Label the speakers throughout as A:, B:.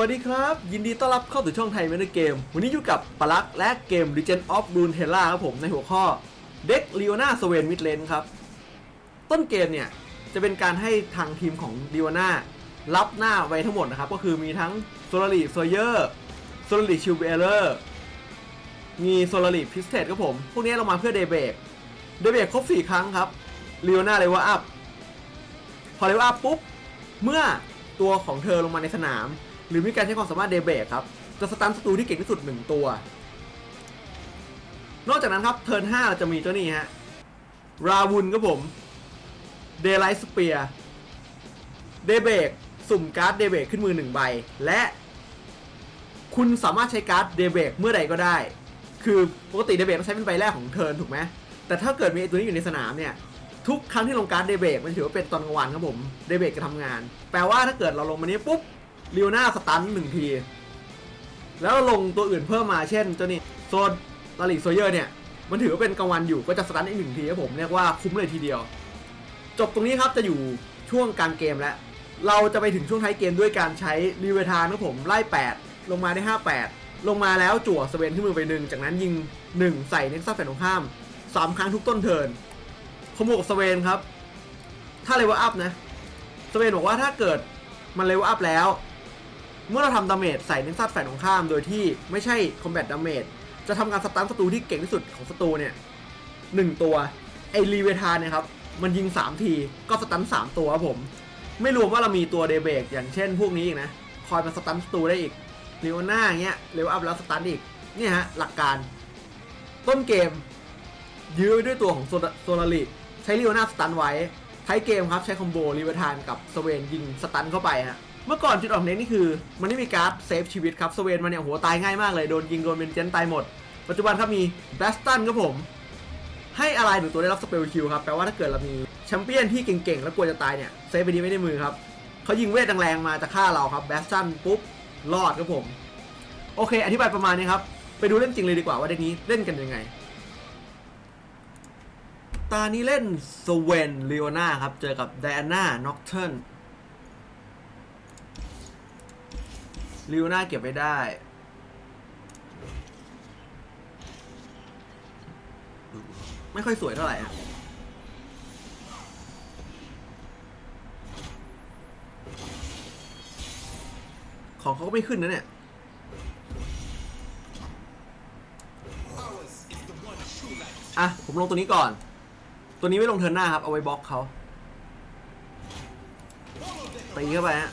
A: วัสดีครับ ยินดีต้อนรับเข้าสู่ช่องไทยเมนเกม วันนี้อยู่กับปลักและเกม Legend of Runeterra ครับผมในหัวข้อเด็ก l ี o อนาสเวนมิดเลนครับ ต้นเกมเนี่ย จะเป็นการให้ทางทีมของ l ี o อนารับหน้าไว้ทั้งหมดนะครับ ก็คือมีทั้งโซลาริโซเยอร์โซลาริชิลเบเลอร์มีโซลาริพิสเทสครับผม พวกนี้เรามาเพื่อเดเบกเดเบกครบ 4 ครั้งครับ l ี o อนาเลเวลอัพพอเลเวลอัพปุ๊บเมื่อตัวของเธอลงมาในสนาม หรือมีการใช้ความสามารถเดเบกครับ จะสตันศัตรูที่เก่งที่สุด 1 ตัว นอกจากนั้นครับเทิร์น5เราจะมีตัวนี้ฮะ ราวุนครับผมเด y ไลท์สเปียเดเบกสุ่มการ์ดเดเบกขึ้นมือ 1 ใบ และ คุณสามารถใช้การ์ดเดเบกเมื่อใดก็ได้ คือปกติเดเบกต้องใช้เป็นใบแรกของเทิร์นถูกไหมแต่ถ้าเกิดมีตัวนี้อยู่ในสนามเนี่ยทุกครั้งที่ลงการ์ดเดเบกมันถือว่าเป็นตอนกลางวันครับผม เดเบกจะทำงาน แปลว่าถ้าเกิดเราลงมานี้ปุ๊บ เรียวหน้าสตันหนึ่งที แล้วลงตัวอื่นเพิ่มมาเช่นตัวนี้โซนลาลิโซเยอร์เนี่ย มันถือว่าเป็นกลางวันอยู่ก็จะสตันอีกหนึ่งทีครับผมเรียกว่าคุ้มเลยทีเดียว จบตรงนี้ครับจะอยู่ช่วงกลางเกมแล้ว เราจะไปถึงช่วงท้ายเกมด้วยการใช้รีเวทานครับผมไล่ 8 ลงมาได้ 58 ลงมาแล้วจั่วสเวนขึ้นมือไปหนึ่งจากนั้นยิง 1 ใส่เน็กซัสแฟนของข้าม 3 ครั้งทุกต้นเทินขโมยกับสเวนครับ ถ้าเลเวลอัพนะสเวนบอกว่าถ้าเกิดมันเลเวลอัพแล้ว เมื่อเราทำดาเมจใส่เน็กซัสแฟนของข้าม โดยที่ไม่ใช่คอมแบทดาเมจจะทำการสตันศัตรูที่เก่งที่สุดของศัตรูเนี่ยหนึ่งตัวไอรีเวทานเนี่ยครับมันยิง 3 ทีก็สตัน3 ตัวครับผม ไม่รวมว่าเรามีตัวเดเบกอย่างเช่นพวกนี้อีกนะ คอยมาสตันศัตรูได้อีกเรวหน้าเงี้ยเลเวลอัพแล้วสตันอีกเนี่ยฮะหลักการต้นเกม ยื้อด้วยตัวของโซลโซลาริใช้รีโอนาสตันไว้ท้ายเกมครับใช้คอมโบรีเวทานกับสเวนยิงสตันเข้าไปฮะ เมื่อก่อนจุดอ่อนเน็กนี่คือ มันไม่มีการ์ดเซฟชีวิตครับสเวนมันเนี่ยโหตายง่ายมากเลย โดนยิงโดนเบนเจนตายหมด ปัจจุบันครับมีแบสตันครับผม ให้อะไรหนึ่งตัวได้รับสเปลคิวครับแปลว่าถ้าเกิดเรามีแชมเปี้ยนที่เก่งๆ แล้วกลัวจะตายเนี่ยเซฟไปนี้ไม่ได้มือครับเขายิงเวทแรงๆมาจะฆ่าเราครับแบสตันปุ๊บรอดครับผม โอเค อธิบายประมาณนี้ครับ ไปดูเล่นจริงเลยดีกว่าว่าเด็กนี้เล่นกันยังไง ตานี้เล่นสเวนลีโอนาครับเจอกับไดอาน่าน็อกเทิร์น ลีโอนาเก็บไว้ได้ไม่ค่อยสวยเท่าไหร่อะของเขาก็ไม่ขึ้นนะเนี่ย อะ ผมลงตัวนี้ก่อน ตัวนี้ไม่ลงเทิร์นหน้าครับ เอาไว้บล็อกเขาตีเข้าไปฮะ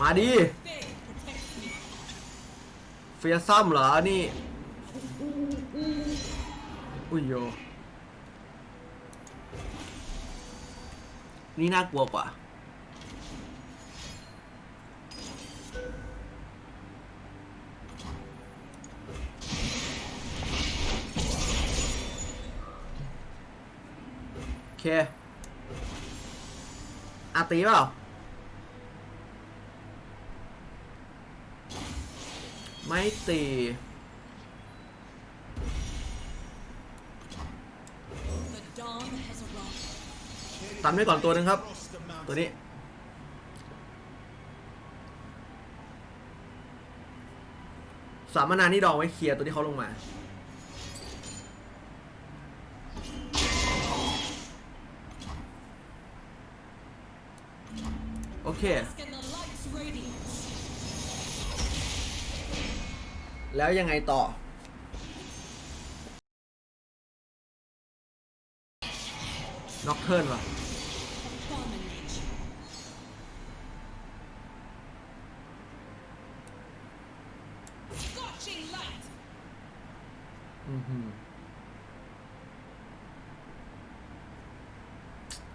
A: มาดีเฟียซัมเหรอ นี่อุ้ยโยนี่น่ากลัวกว่า โอเคอาตีเปล่า ไม่ ตีตันให้ก่อนตัวหนึงครับ ตัวนี้ สามนานี่ดองไว้เคลียร์ตัวที่เขาลงมา โอเค
B: Bask in the light's radiance.
A: แล้วยังไงต่อ น็อกเทิร์นว่ะ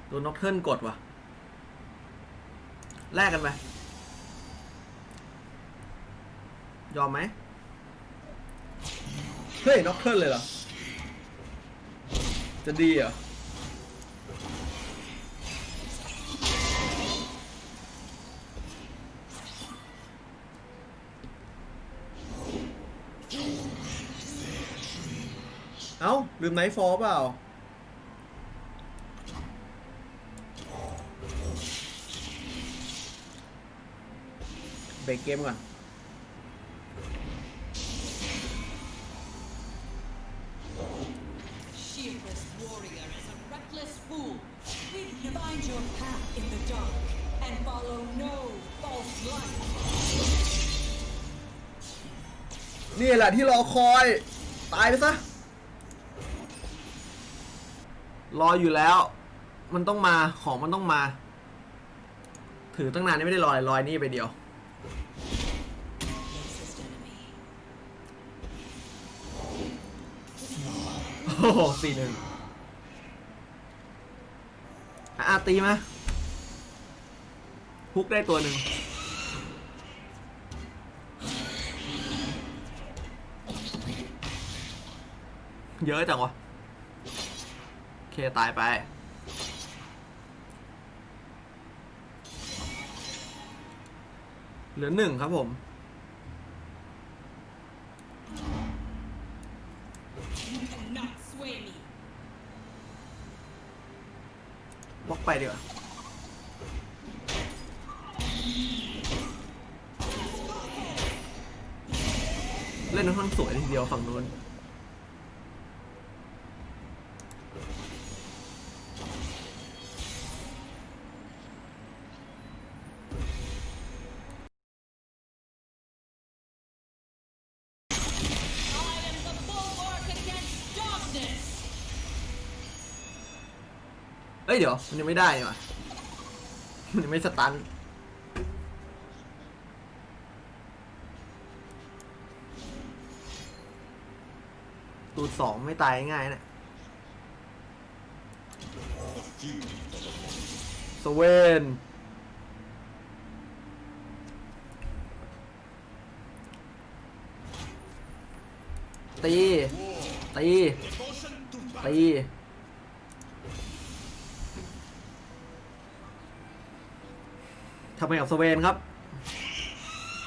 A: โดนน็อกเทิร์นกดว่ะ แลกกันไปยอมไหม เฮ้ยน็อกเคิลเลยเหรอ จะดีเหรอเอ้า ลืมไนท์ฟอร์เปล่า เบรกเกมก่อน ละที่รอคอย ตายไปซะ รออยู่แล้ว มันต้องมา ของมันต้องมา ถือตั้งนานนี่ไม่ได้รอเลยรอยนี่ไปเดียว โอ้โหสี่หนึ่งอะตีมาฮุกได้ตัวหนึ่ง เยอะจังวะ โอเค ตายไป เหลือหนึ่งครับผม บล็อกไปดีกว่าเล่นค่อนข้างสวยทีเดียวฝั่งนู้น อ้ยเดี๋ยว มันยังไม่ได้นี่หว่ะมันยังไม่สตัน ตูดสองไม่ตายง่ายนะสเวนตี ตี ตี ทำไปกับสเวนครับ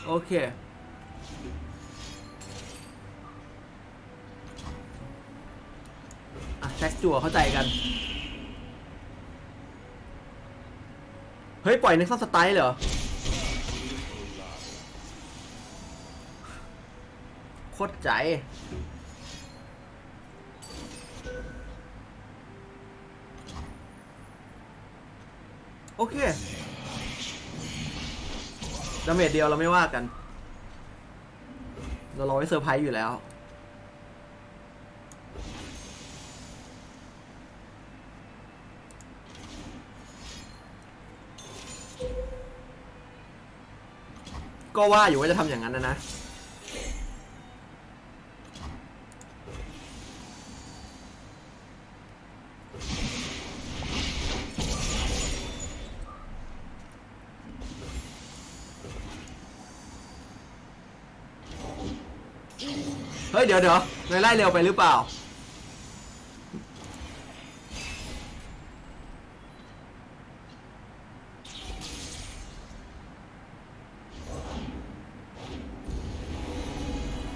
A: โอเค อะแท็กจั่วเข้าใจกัน เฮ้ย ปล่อยในข้อสไตล์เหรอ โคตรใจโอเค ดาเมจเดียวเราไม่ว่ากัน เรารอไว้เซอร์ไพรส์อยู่แล้ว ก็ว่าอยู่ว่าจะทำอย่างนั้นนะนะ ยเดี๋ยวเดี๋ยวนายไล่เร็วไปหรือเปล่า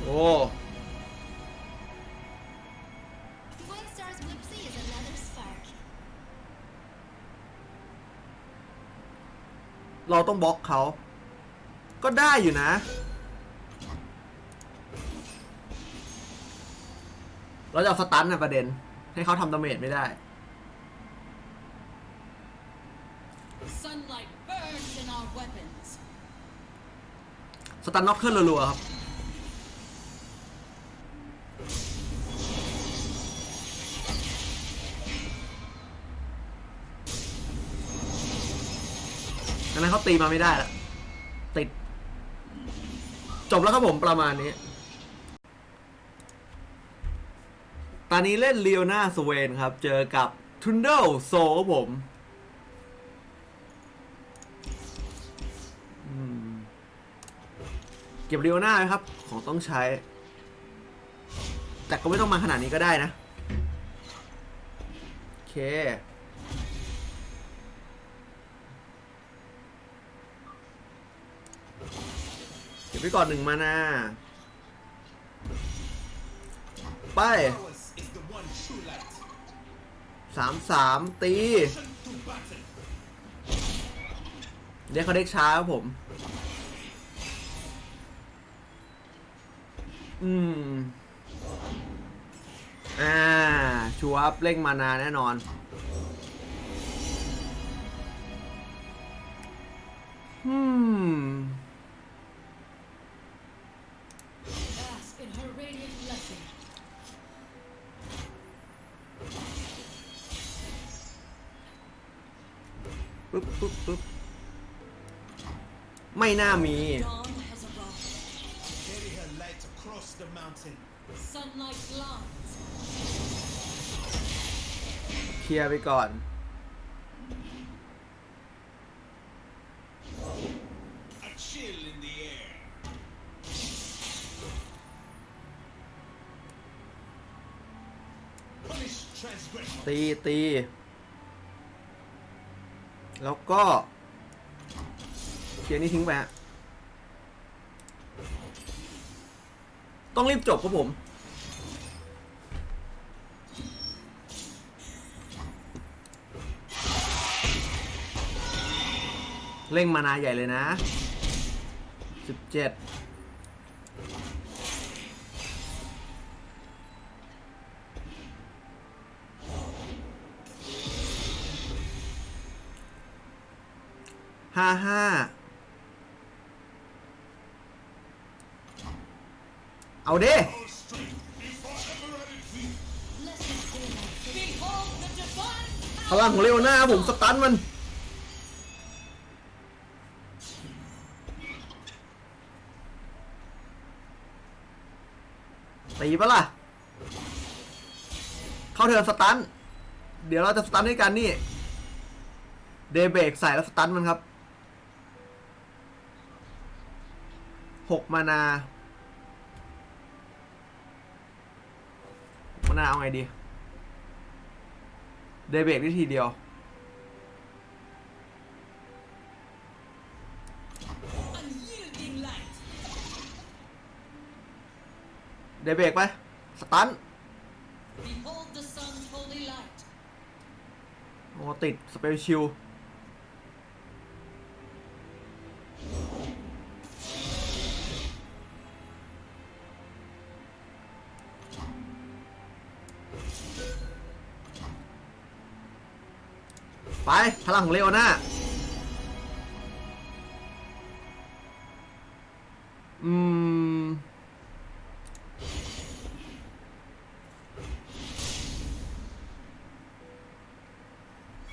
A: โอ้
C: One star's whipsy is another spark.
A: เราต้องบล็อกเขา ก็ได้อยู่นะ เราจะเอาสตันนะประเด็น ให้เขาทำดาเมจไม่ได้
B: Sunlight burns in our weapons.
A: สตันน็อกขึ้นรัวๆครับอันนั้นเขาตีมาไม่ได้ละติด จบแล้วครับผมประมาณนี้ ตอนนี้เล่นเลียวนาสเวนครับ เจอกับทุนเดลโซครับผมเก็บเรียวนาไหมครับ ของต้องใช้ แต่ก็ไม่ต้องมาขนาดนี้ก็ได้นะ โอเคเก็บไว้ก่อนหนึ่งมานาไป สามสามตีเดี๋ยวเขาเด็กช้าครับผม อืม อ่า ชัวร์เร่งมานาแน่นอนอืม ปึ๊บปึ๊บปึ๊บไม่น่ามี เคลียร์ไปก่อน ตีตี แล้วก็เคลียร์นี้ทิ้งไปฮะต้องรีบจบครับผม เร่งมานาใหญ่เลยนะ 17 ห้าห้าเอาเด้พลังของเลโอน่าผมสตันมันตีปะล่ะ เข้าเทิร์นสตัน เดี๋ยวเราจะสตันด้วยกันนี่ เดเบรกใส่แล้วสตันมันครับ หกมานามานาเอาไงดีเดย์เบรกได้ทีเดียว
B: unyielding light.
A: เดย์เบรกไป สตัน
B: Behold the sun's holy light.
A: โอ้ติด สเปลชิล ไป พลังของเลโอน่าอืม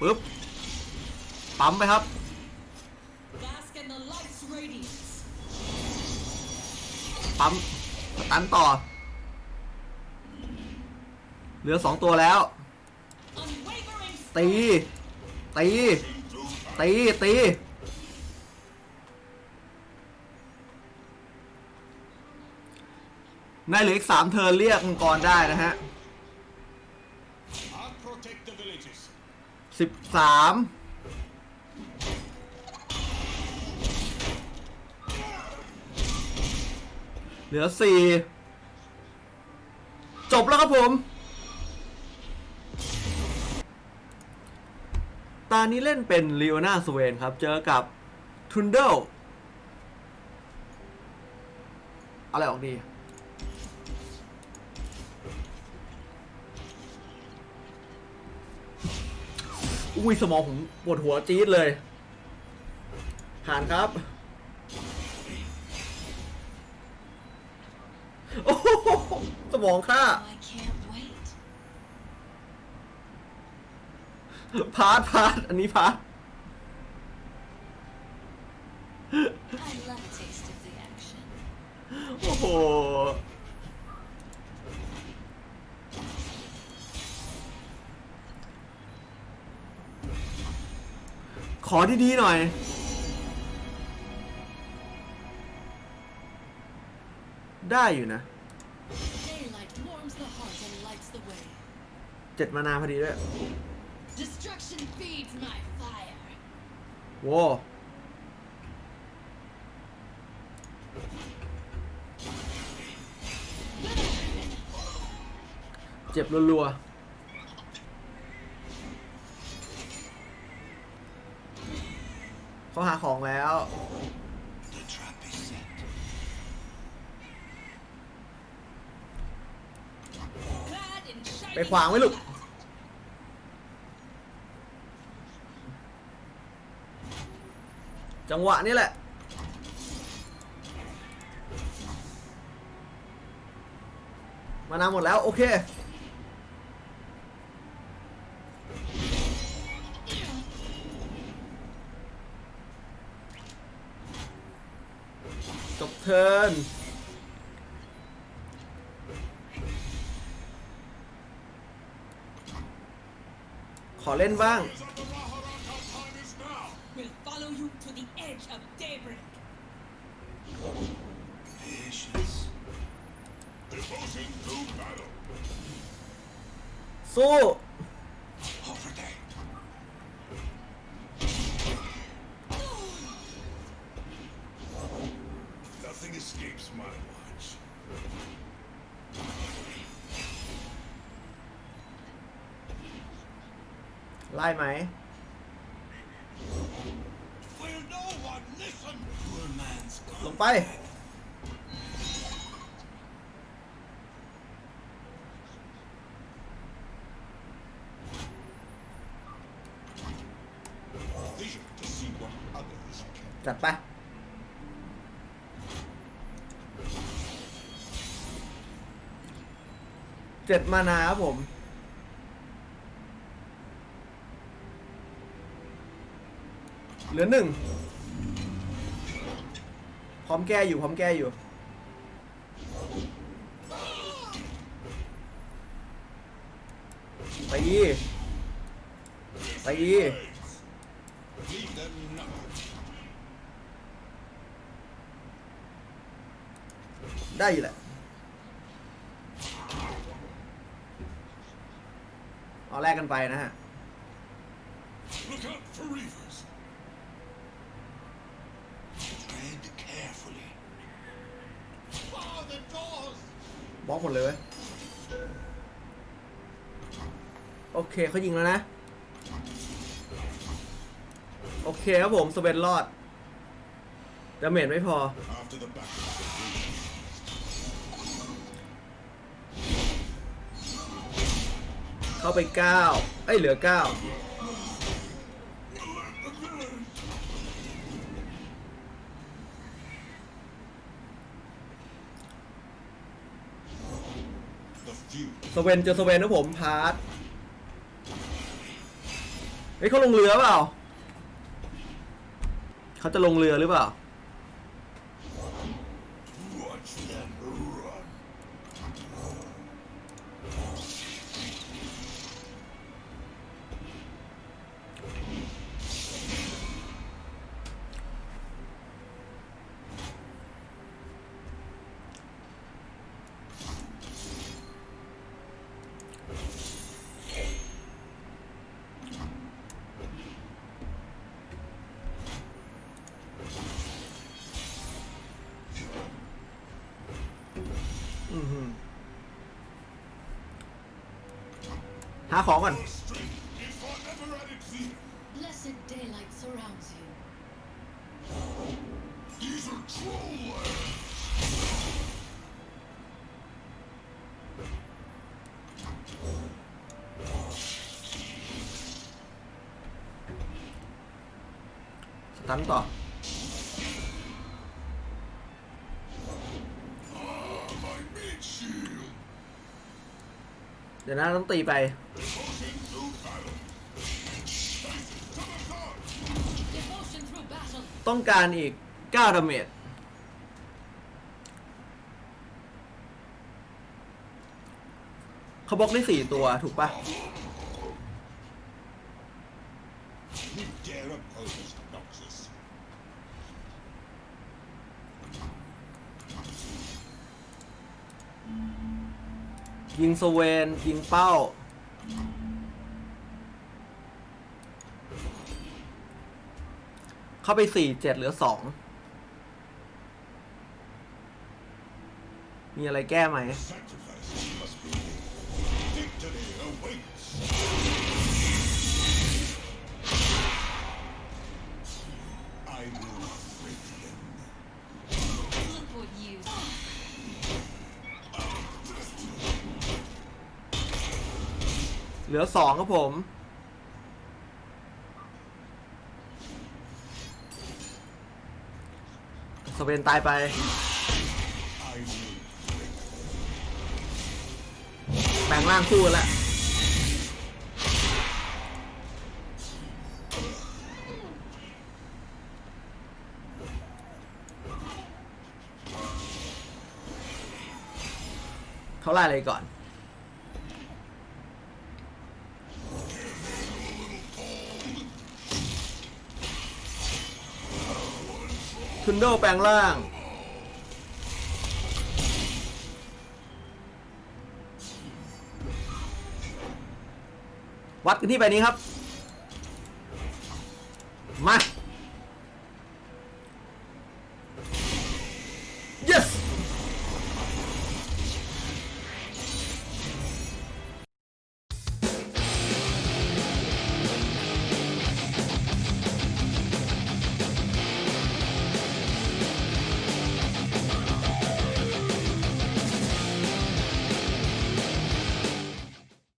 A: ปึ๊บ ปั๊มไปครับ
B: Bask in the light's radiance.
A: ปั๊มสตันต่อ เหลือสองตัวแล้ว
B: Unwavering
A: ตีตีตีตีในเหลืออีกสามเทิร์นเรียกมังกรได้นะฮะสิบสามเหลือสี่จบแล้วครับผม ตานี้เล่นเป็นลีโอนาสเวนครับ เจอกับทุนเดลอะไรออกดี อุ้ยสมองผมปวดหัวจี๊ดเลย ผ่านครับ โอ้โหสมองค่า พาร์ทพาร์ทอันนี้พาร์ท
C: I love a taste of the action.
A: โอ้โห ขอดีๆหน่อย ได้อยู่นะ
B: daylight warms the heart and lights the way.
A: เจ็ดมานาพอดีด้วย
B: Destruction feeds my fire.
A: โว้เจ็บรัวๆเขาหาของแล้ว
D: The trap is set.
B: Clad in
A: ไป shiny ขวางไว้ลูก
B: armor.
A: จังหวะนี้แหละ มานาหมดแล้ว โอเค จบเทิร์นขอเล่นบ้าง สู้
D: Over there. Nothing escapes my watch.
A: ไล่ไหม
D: Will no one listen? Poor man's
A: ลงไป
D: vision to see what others can.
A: จัดไป เจ็ดมานาครับผม เหลือหนึ่งพร้อมแก้อยู่พร้อมแก้อยู่ ไปอีไปอีได้อยู่แหละ เอา แลกกันไปนะฮะ
D: Look out for reavers. Tread carefully. Bar the doors.
A: บล็อกหมดเลยเว้ยโอเคเขายิงแล้วนะ โอเคครับผมสเวนรอดดาเมจไม่พอ
D: After the battle,
A: เข้าไปเก้าเอ้ยเหลือเก้าสเวนเจอสเวนนะผมพาร์ทเฮ้ยเขาลงเรือเปล่า เขาจะลงเรือหรือเปล่า ของก่อนสตันต่อเดี๋ยวนะต้องตีไป ต้องการอีก9ดาเมจเขาบล็อกได้4ตัวถูกปะยิงสเวนยิงเป้า เข้าไปสี่เจ็ดเหลือสองมีอะไรแก้ไหม เหลือสองครับผม เวนตายไป แบ่งร่างคู่กันแล้วเขาไล่อะไรก่อน ทุนโดแปลงร่าง วัดกันที่ใบนี้ครับ